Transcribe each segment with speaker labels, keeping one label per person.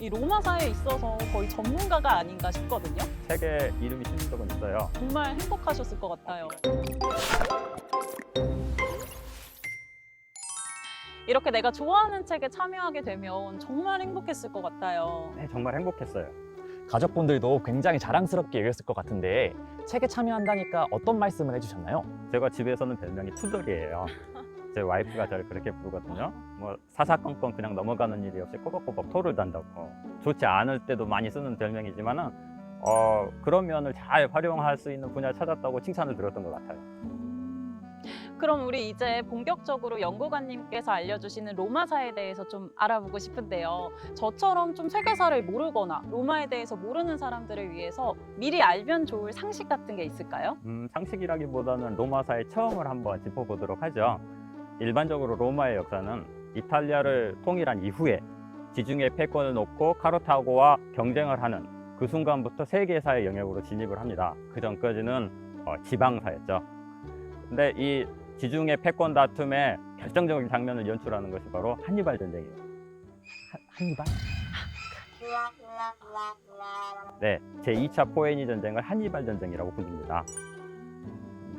Speaker 1: 이 로마사에 있어서 거의 전문가가 아닌가 싶거든요.
Speaker 2: 책에 이름이 실린 적은 있어요.
Speaker 1: 정말 행복하셨을 것 같아요. 이렇게 내가 좋아하는 책에 참여하게 되면 정말 행복했을 것 같아요.
Speaker 2: 네, 정말 행복했어요.
Speaker 3: 가족분들도 굉장히 자랑스럽게 여겼을 것 같은데 책에 참여한다니까 어떤 말씀을 해주셨나요?
Speaker 2: 제가 집에서는 별명이 투덜이에요. 제 와이프가 저를 그렇게 부르거든요. 뭐 사사건건 그냥 넘어가는 일이 없이 꼬박꼬박 토를 단다고. 좋지 않을 때도 많이 쓰는 별명이지만은 어, 그런 면을 잘 활용할 수 있는 분야를 찾았다고 칭찬을 들었던 것 같아요.
Speaker 1: 그럼 우리 이제 본격적으로 연구관님께서 알려주시는 로마사에 대해서 좀 알아보고 싶은데요. 저처럼 좀 세계사를 모르거나 로마에 대해서 모르는 사람들을 위해서 미리 알면 좋을 상식 같은 게 있을까요?
Speaker 2: 음, 상식이라기보다는 로마사의 처음을 한번 짚어보도록 하죠. 일반적으로 로마의 역사는 이탈리아를 통일한 이후에 지중해 패권을 놓고 카르타고와 경쟁을 하는 그 순간부터 세계사의 영역으로 진입을 합니다. 그 전까지는 어, 지방사였죠. 근데 이 지중해 패권 다툼의 결정적인 장면을 연출하는 것이 바로 한니발 전쟁이에요.
Speaker 3: 한, 한니발?
Speaker 2: 네, 제2차 포에니 전쟁을 한니발 전쟁이라고 부릅니다.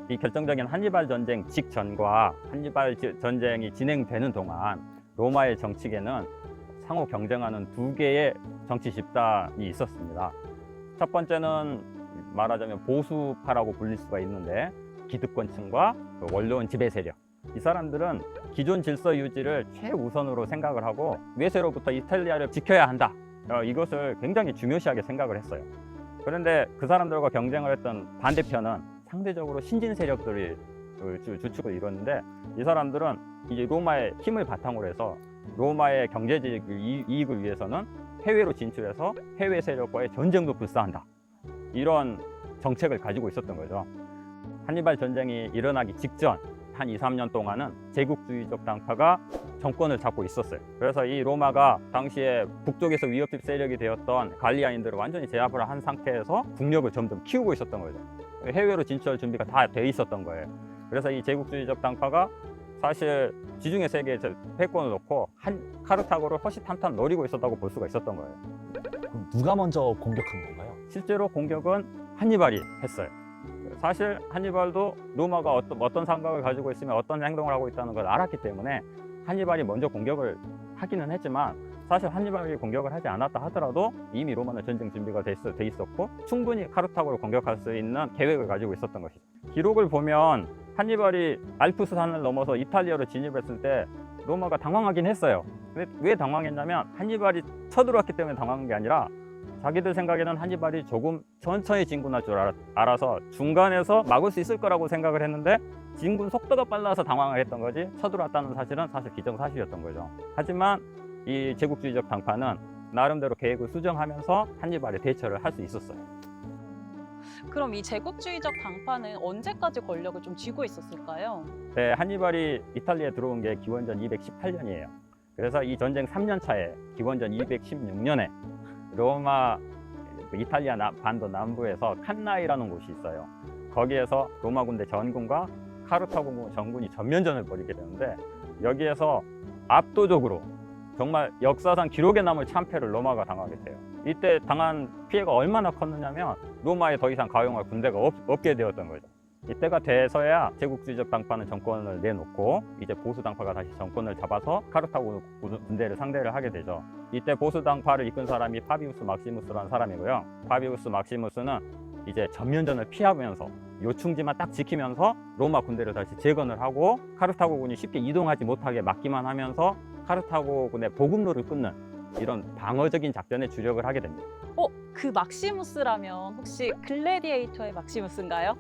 Speaker 2: 이 결정적인 한니발 전쟁 직전과 한니발 지- 전쟁이 진행되는 동안 로마의 정치계는 상호 경쟁하는 두 개의 정치 집단이 있었습니다. 첫 번째는 말하자면 보수파라고 불릴 수가 있는데 기득권층과 그 원로원 지배 세력. 이 사람들은 기존 질서 유지를 최우선으로 생각을 하고 외세로부터 이탈리아를 지켜야 한다. 어, 이것을 굉장히 중요시하게 생각을 했어요. 그런데 그 사람들과 경쟁을 했던 반대편은 상대적으로 신진 세력들이 그 주- 주축을 이뤘는데 이 사람들은 이제 로마의 힘을 바탕으로 해서 로마의 경제적 이- 이익을 위해서는 해외로 진출해서 해외 세력과의 전쟁도 불사한다. 이런 정책을 가지고 있었던 거죠. 한니발 전쟁이 일어나기 직전 한 2, 3년 동안은 제국주의적 당파가 정권을 잡고 있었어요. 그래서 이 로마가 당시에 북쪽에서 위협적 세력이 되었던 갈리아인들을 완전히 제압을 한 상태에서 국력을 점점 키우고 있었던 거죠. 해외로 진출할 준비가 다 돼 있었던 거예요. 그래서 이 제국주의적 당파가 사실 지중해 세계에서 패권을 놓고 한 카르타고를 허시탄탄 노리고 있었다고 볼 수가 있었던 거예요.
Speaker 3: 그럼 누가 먼저 공격한 건가요?
Speaker 2: 실제로 공격은 한니발이 했어요. 사실 한니발도 로마가 어떤, 어떤 생각을 가지고 있으면 어떤 행동을 하고 있다는 걸 알았기 때문에 한니발이 먼저 공격을 하기는 했지만 사실 한니발이 공격을 하지 않았다 하더라도 이미 로마는 전쟁 준비가 돼, 있, 돼 있었고 충분히 카르타고를 공격할 수 있는 계획을 가지고 있었던 것이죠. 기록을 보면 한니발이 알프스 산을 넘어서 이탈리아로 진입했을 때 로마가 당황하긴 했어요. 왜 당황했냐면 한니발이 쳐들어왔기 때문에 당황한 게 아니라 자기들 생각에는 한니발이 조금 천천히 진군할 줄 알아, 알아 서 중간에서 막을 수 있을 거라고 생각을 했는데 진군 속도가 빨라서 당황을 했던 거지 쳐들어왔다는 사실은 사실 기정사실이었던 거죠. 하지만 이 제국주의적 당파는 나름대로 계획을 수정하면서 한니발에 대처를 할 수 있었어요.
Speaker 1: 그럼 이 제국주의적 당파는 언제까지 권력을 좀 쥐고 있었을까요?
Speaker 2: 네, 한니발이 이탈리아에 들어온 게 기원전 218년이에요. 그래서 이 전쟁 3년 차에 기원전 216년에 로마 그 이탈리아 나- 반도 남부에서 칸나이라는 곳이 있어요. 거기에서 로마 군대 전군과 카르타고 전군이 전면전을 벌이게 되는데 여기에서 압도적으로 정말 역사상 기록에 남을 참패를 로마가 당하게 돼요. 이때 당한 피해가 얼마나 컸느냐면 로마에 더 이상 가용할 군대가 없, 없게 되었던 거죠. 이때가 돼서야 제국주의적 당파는 정권을 내놓고 이제 보수 당파가 다시 정권을 잡아서 카르타고 군대를 상대를 하게 되죠. 이때 보수 당파를 이끈 사람이 파비우스 막시무스라는 사람이고요. 파비우스 막시무스는 이제 전면전을 피하면서 요충지만 딱 지키면서 로마 군대를 다시 재건을 하고 카르타고군이 쉽게 이동하지 못하게 막기만 하면서 카르타고군의 보급로를 끊는 이런 방어적인 작전에 주력을 하게 됩니다.
Speaker 1: 어, 그 막시무스라면 혹시 글래디에이터의 막시무스인가요?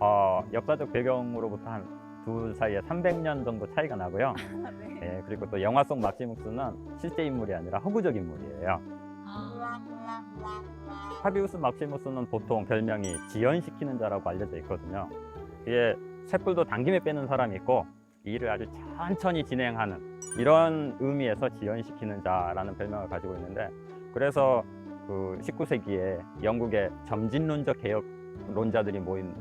Speaker 2: 어, 역사적 배경으로부터 한둘 사이에 300년 정도 차이가 나고요.
Speaker 1: 네.
Speaker 2: 예, 그리고 또 영화 속 막시무스는 실제 인물이 아니라 허구적 인물이에요.
Speaker 1: 아,
Speaker 2: 파비우스 막시무스는 보통 별명이 지연시키는 자라고 알려져 있거든요. 이게 쇠뿔도 당김에 빼는 사람이 있고 이 일을 아주 천천히 진행하는 이런 의미에서 지연시키는 자라는 별명을 가지고 있는데 그래서 그 19세기에 영국의 점진론적 개혁론자들이 모인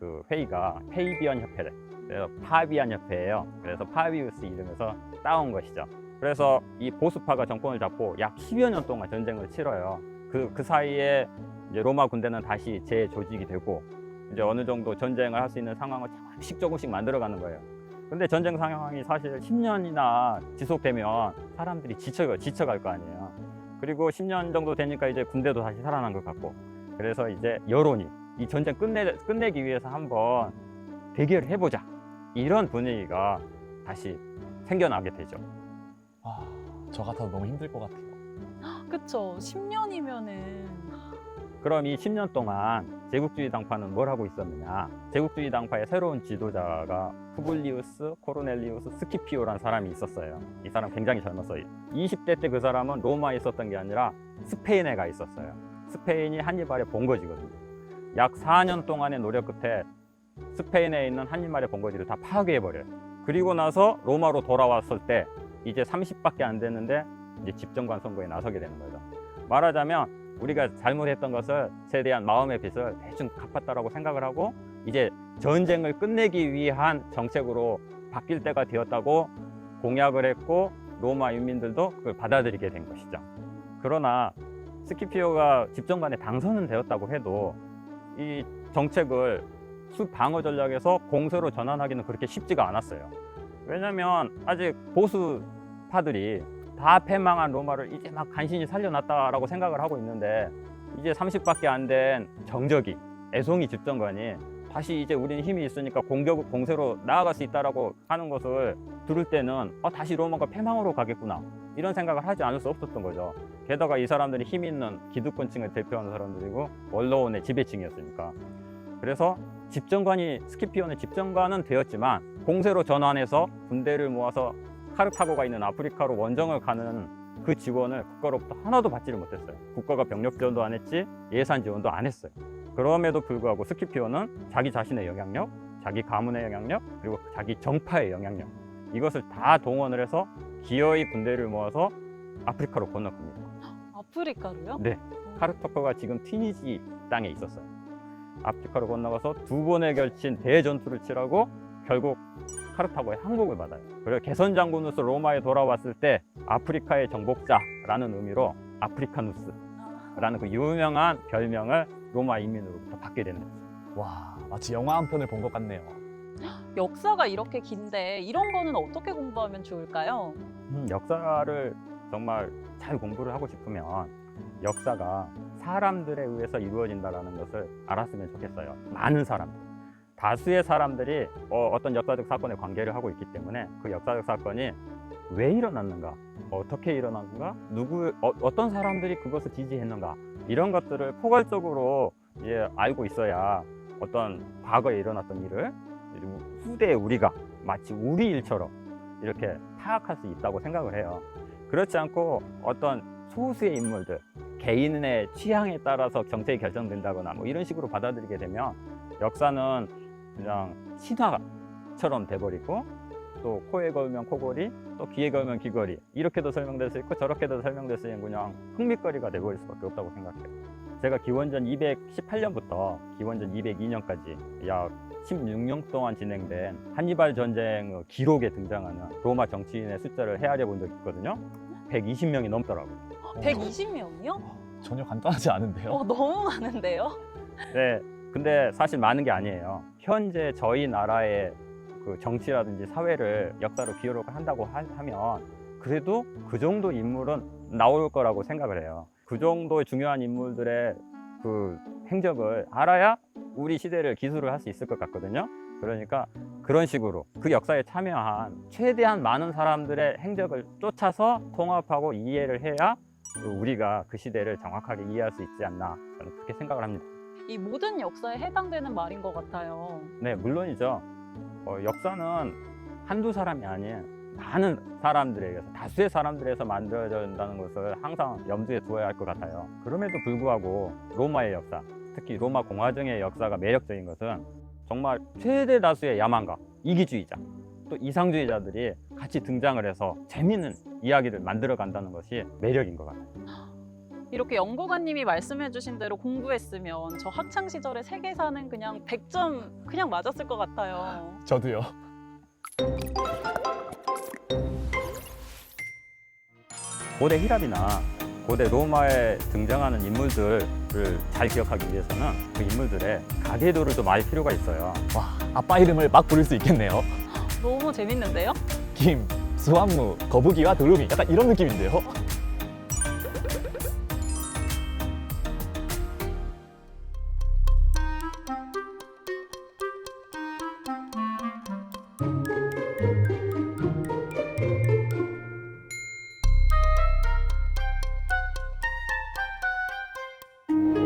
Speaker 2: 그 회의가 페이비언 협회래. 그래서 파비안 협회예요. 그래서 파비우스 이름에서 따온 것이죠. 그래서 이 보수파가 정권을 잡고 약 10여 년 동안 전쟁을 치러요. 그, 그 사이에 이제 로마 군대는 다시 재조직이 되고 이제 어느 정도 전쟁을 할 수 있는 상황을 조금씩 조금씩 만들어가는 거예요. 근데 전쟁 상황이 사실 10년이나 지속되면 사람들이 지쳐, 지쳐갈 거 아니에요. 그리고 10년 정도 되니까 이제 군대도 다시 살아난 것 같고 그래서 이제 여론이 이 전쟁 끝내, 끝내기 위해서 한번 대결을 해보자 이런 분위기가 다시 생겨나게 되죠.
Speaker 3: 아, 저 같아도 너무 힘들 것 같아요.
Speaker 1: 그쵸. 10년이면은
Speaker 2: 그럼 이 10년 동안 제국주의 당파는 뭘 하고 있었느냐? 제국주의 당파의 새로운 지도자가 푸블리우스 코르넬리우스 스키피오라는 사람이 있었어요. 이 사람 굉장히 젊었어요. 20대 때 그 사람은 로마에 있었던 게 아니라 스페인에 가 있었어요. 스페인이 한니발의 본거지거든요. 약 4년 동안의 노력 끝에 스페인에 있는 한니발의 본거지를 다 파괴해버려요. 그리고 나서 로마로 돌아왔을 때 이제 30밖에 안 됐는데 이제 집정관 선거에 나서게 되는 거죠. 말하자면 우리가 잘못했던 것을 최대한 마음의 빚을 대충 갚았다라고 생각을 하고 이제 전쟁을 끝내기 위한 정책으로 바뀔 때가 되었다고 공약을 했고 로마 인민들도 그걸 받아들이게 된 것이죠. 그러나 스키피오가 집정관에 당선은 되었다고 해도 이 정책을 수방어 전략에서 공세로 전환하기는 그렇게 쉽지가 않았어요. 왜냐하면 아직 보수파들이 다 패망한 로마를 이제 막 간신히 살려놨다라고 생각을 하고 있는데 이제 30밖에 안 된 정적이 애송이 집정관이 다시 이제 우리는 힘이 있으니까 공격 공세로 나아갈 수 있다라고 하는 것을 들을 때는 아, 다시 로마가 패망으로 가겠구나 이런 생각을 하지 않을 수 없었던 거죠. 게다가 이 사람들이 힘 있는 기득권층을 대표하는 사람들이고 원로원의 지배층이었으니까 그래서 집정관이 스키피오는 집정관은 되었지만 공세로 전환해서 군대를 모아서 카르타고가 있는 아프리카로 원정을 가는 그 지원을 국가로부터 하나도 받지를 못했어요. 국가가 병력 지원도 안 했지 예산 지원도 안 했어요. 그럼에도 불구하고 스키피오는 자기 자신의 영향력, 자기 가문의 영향력, 그리고 자기 정파의 영향력 이것을 다 동원을 해서 기어이 군대를 모아서 아프리카로 건너갑니다.
Speaker 1: 아프리카로요?
Speaker 2: 네. 카르타코가 지금 튀니지 땅에 있었어요. 아프리카로 건너가서 두 번에 걸친 대전투를 치라고 결국 카르타고의 항복을 받아요. 그리고 개선 장군으로서 로마에 돌아왔을 때 아프리카의 정복자라는 의미로 아프리카누스라는 그 유명한 별명을 로마 인민으로부터 받게 되는 거죠.
Speaker 3: 와, 마치 영화 한 편을 본 것 같네요.
Speaker 1: 역사가 이렇게 긴데 이런 거는 어떻게 공부하면 좋을까요?
Speaker 2: 음, 역사를 정말 잘 공부를 하고 싶으면 역사가 사람들에 의해서 이루어진다는 것을 알았으면 좋겠어요. 많은 사람들. 다수의 사람들이 어, 떤 역사적 사건에 관계를 하고 있기 때문에 그 역사적 사건이 왜 일어났는가, 어떻게 일어났는가, 누구, 어, 떤 사람들이 그것을 지지했는가 이런 것들을 포괄적으로 이제 알고 있어야 어떤 과거에 일어났던 일을 후대에 우리가 마치 우리 일처럼 이렇게 파악할 수 있다고 생각을 해요. 그렇지 않고 어떤 소수의 인물들, 개인의 취향에 따라서 정책이 결정된다거나 뭐 이런 식으로 받아들이게 되면 역사는 그냥 신화처럼 돼버리고 또 코에 걸면 코골이, 또 귀에 걸면 귀걸이 이렇게도 설명될 수 있고 저렇게도 설명될 수 있는 그냥 흥미거리가 돼버릴 수밖에 없다고 생각해요. 제가 기원전 218년부터 기원전 202년까지 약 16년 동안 진행된 한니발 전쟁 기록에 등장하는 로마 정치인의 숫자를 헤아려 본 적이 있거든요. 120명이 넘더라고요.
Speaker 1: 120명이요?
Speaker 3: 전혀 간단하지 않은데요.
Speaker 1: 어, 너무 많은데요?
Speaker 2: 네, 근데 사실 많은 게 아니에요. 현재 저희 나라의 그 정치라든지 사회를 역사로 기록을 한다고 하, 면 그래도 그 정도 인물은 나올 거라고 생각을 해요. 그 정도의 중요한 인물들의 그 행적을 알아야 우리 시대를 기술을 할 수 있을 것 같거든요. 그러니까 그런 식으로 그 역사에 참여한 최대한 많은 사람들의 행적을 쫓아서 통합하고 이해를 해야 우리가 그 시대를 정확하게 이해할 수 있지 않나 저는 그렇게 생각을 합니다.
Speaker 1: 이 모든 역사에 해당되는 말인 것 같아요.
Speaker 2: 네, 물론이죠. 어, 역사는 한두 사람이 아닌 많은 사람들에게서 다수의 사람들에서 만들어진다는 것을 항상 염두에 두어야 할 것 같아요. 그럼에도 불구하고 로마의 역사, 특히 로마 공화정의 역사가 매력적인 것은 정말 최대 다수의 야망가, 이기주의자, 또 이상주의자들이 같이 등장을 해서 재미있는 이야기를 만들어 간다는 것이 매력인 것 같아요.
Speaker 1: 이렇게 연구관님이 말씀해주신 대로 공부했으면 저 학창 시절의 세계사는 그냥 100점 그냥 맞았을 것 같아요.
Speaker 3: 저도요.
Speaker 2: 고대 히랍이나 고대 로마에 등장하는 인물들을 잘 기억하기 위해서는 그 인물들의 가계도를 좀 알 필요가 있어요.
Speaker 3: 와, 아빠 이름을 막 부를 수 있겠네요.
Speaker 1: 너무 재밌는데요?
Speaker 3: 김, 수완무, 거북이와 도루미 약간 이런 느낌인데요.